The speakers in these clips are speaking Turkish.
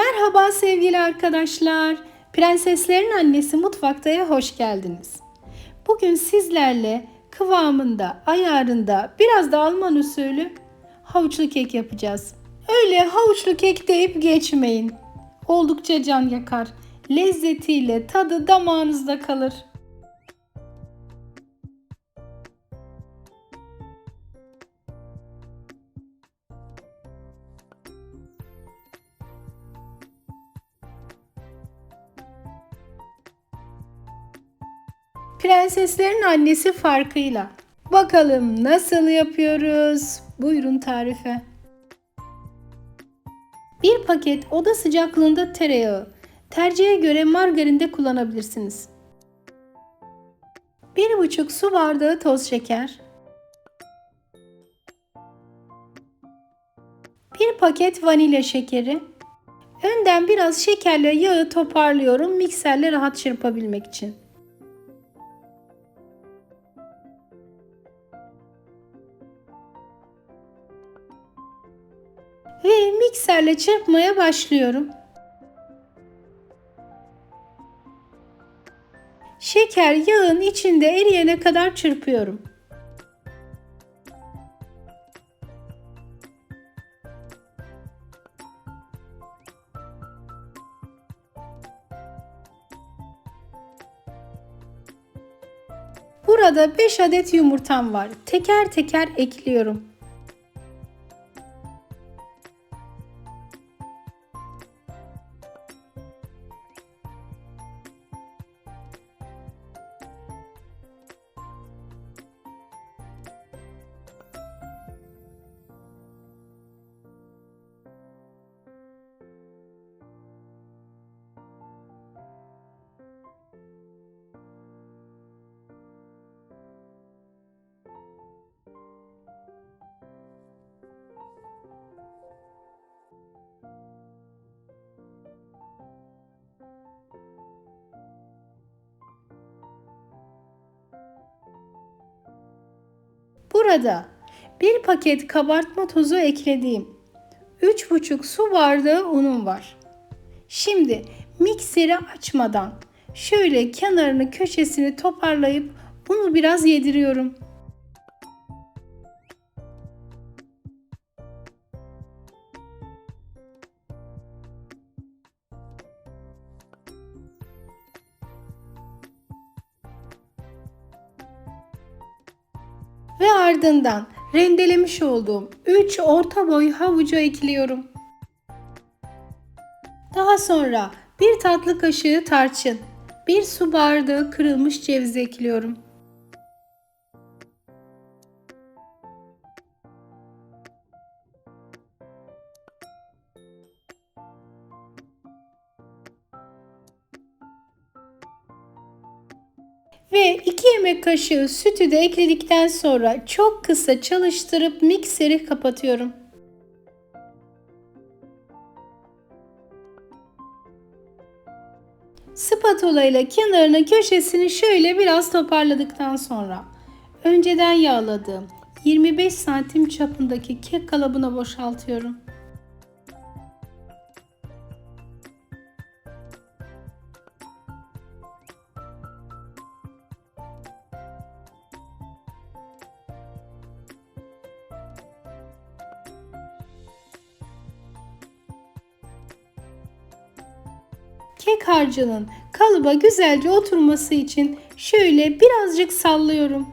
Merhaba sevgili arkadaşlar. Prenseslerin annesi mutfaktaya hoş geldiniz. Bugün sizlerle kıvamında, ayarında, biraz da Alman usulü havuçlu kek yapacağız. Öyle havuçlu kek deyip geçmeyin. Oldukça can yakar. Lezzetiyle tadı damağınızda kalır. Prenseslerin annesi farkıyla. Bakalım nasıl yapıyoruz? Buyurun tarife. Bir paket oda sıcaklığında tereyağı. Tercihe göre margarin de kullanabilirsiniz. Bir buçuk su bardağı toz şeker. Bir paket vanilya şekeri. Önden biraz şekerle yağı toparlıyorum mikserle rahat çırpabilmek için. Mikserle çırpmaya başlıyorum. Şeker yağın içinde eriyene kadar çırpıyorum. Burada 5 adet yumurtam var. Teker teker ekliyorum. Burada bir paket kabartma tozu eklediğim 3,5 su bardağı unum var. Şimdi mikseri açmadan şöyle kenarını köşesini toparlayıp unu biraz yediriyorum. Ardından rendelemiş olduğum 3 orta boy havucu ekliyorum. Daha sonra bir tatlı kaşığı tarçın, bir su bardağı kırılmış ceviz ekliyorum. Ve 2 yemek kaşığı sütü de ekledikten sonra çok kısa çalıştırıp mikseri kapatıyorum. Spatula ile kenarını köşesini şöyle biraz toparladıktan sonra önceden yağladığım 25 santim çapındaki kek kalıbına boşaltıyorum. Kek harcının kalıba güzelce oturması için şöyle birazcık sallıyorum.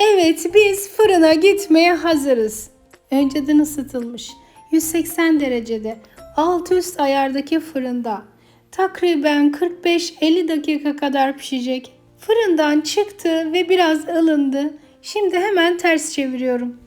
Evet biz fırına gitmeye hazırız. Önceden ısıtılmış 180 derecede alt üst ayardaki fırında takriben 45-50 dakika kadar pişecek. Fırından çıktı ve biraz ılındı. Şimdi hemen ters çeviriyorum.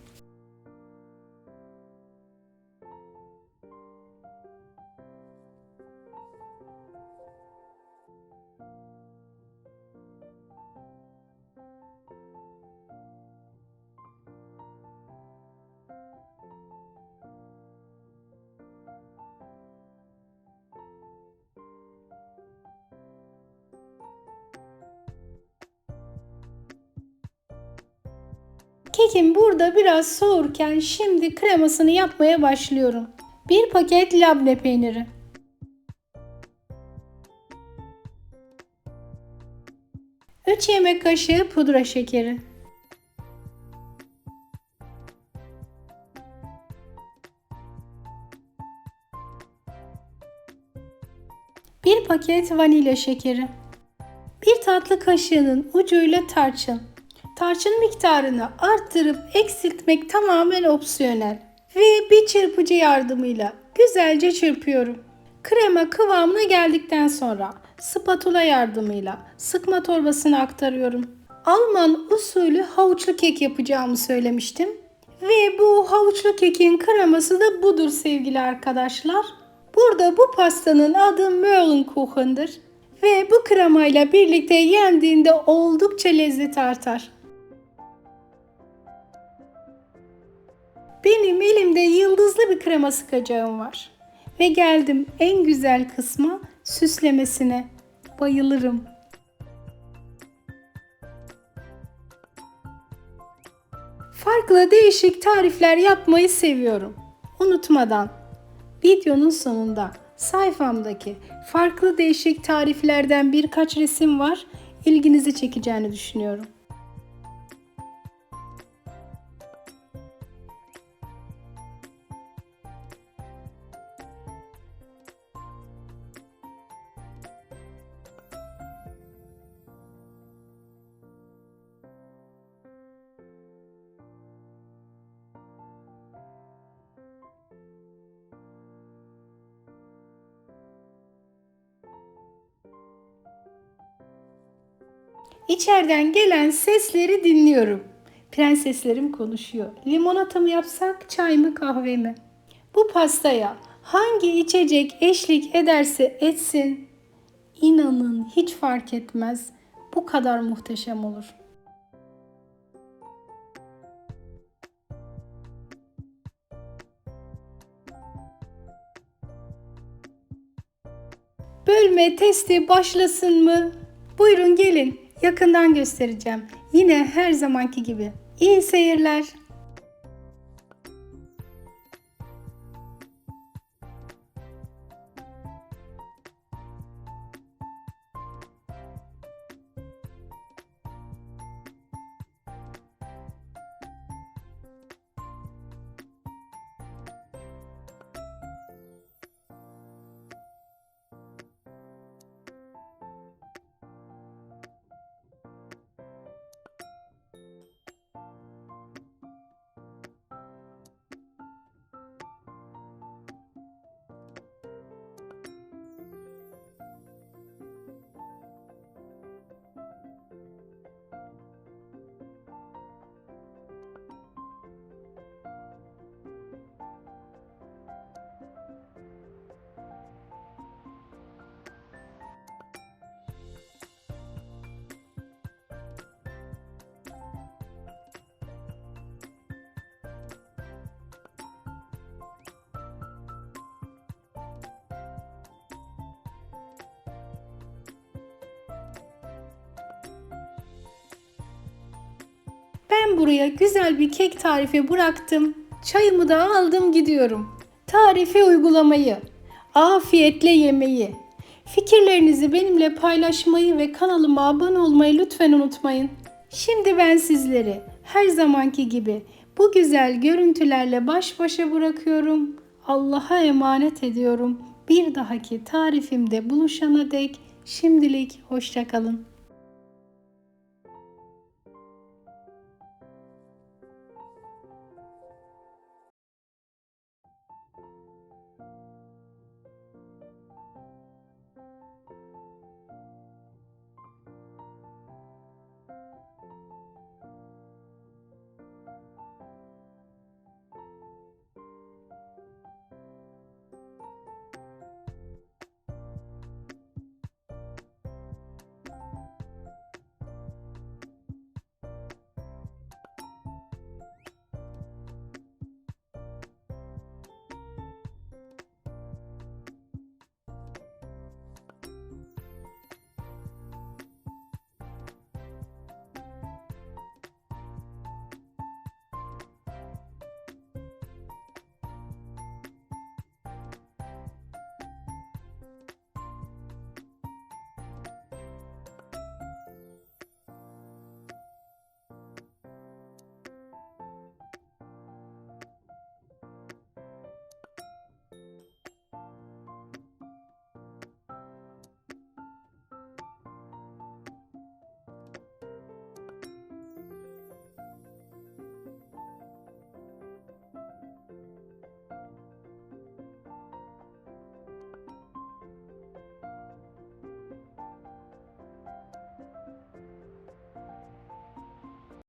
Kekim burada biraz soğurken şimdi kremasını yapmaya başlıyorum. 1 paket labne peyniri. 3 yemek kaşığı pudra şekeri. 1 paket vanilya şekeri. 1 tatlı kaşığının ucuyla tarçın. Tarçın miktarını arttırıp eksiltmek tamamen opsiyonel. Ve bir çırpıcı yardımıyla güzelce çırpıyorum. Krema kıvamına geldikten sonra spatula yardımıyla sıkma torbasına aktarıyorum. Alman usulü havuçlu kek yapacağımı söylemiştim. Ve bu havuçlu kekin kreması da budur sevgili arkadaşlar. Burada bu pastanın adı Möhlenkuchen'dır. Ve bu kremayla birlikte yendiğinde oldukça lezzet artar. Benim elimde yıldızlı bir krema sıkacağım var. Ve geldim en güzel kısma süslemesine. Bayılırım. Farklı değişik tarifler yapmayı seviyorum. Unutmadan videonun sonunda sayfamdaki farklı değişik tariflerden birkaç resim var. İlginizi çekeceğini düşünüyorum. İçeriden gelen sesleri dinliyorum. Prenseslerim konuşuyor. Limonata mı yapsak, çay mı, kahve mi? Bu pastaya hangi içecek eşlik ederse etsin, inanın hiç fark etmez. Bu kadar muhteşem olur. Bölme testi başlasın mı? Buyurun gelin. Yakından göstereceğim. Yine her zamanki gibi. İyi seyirler. Buraya güzel bir kek tarifi bıraktım. Çayımı da aldım gidiyorum. Tarifi uygulamayı, afiyetle yemeyi, fikirlerinizi benimle paylaşmayı ve kanalıma abone olmayı lütfen unutmayın. Şimdi ben sizleri her zamanki gibi bu güzel görüntülerle baş başa bırakıyorum. Allah'a emanet ediyorum. Bir dahaki tarifimde buluşana dek şimdilik hoşçakalın.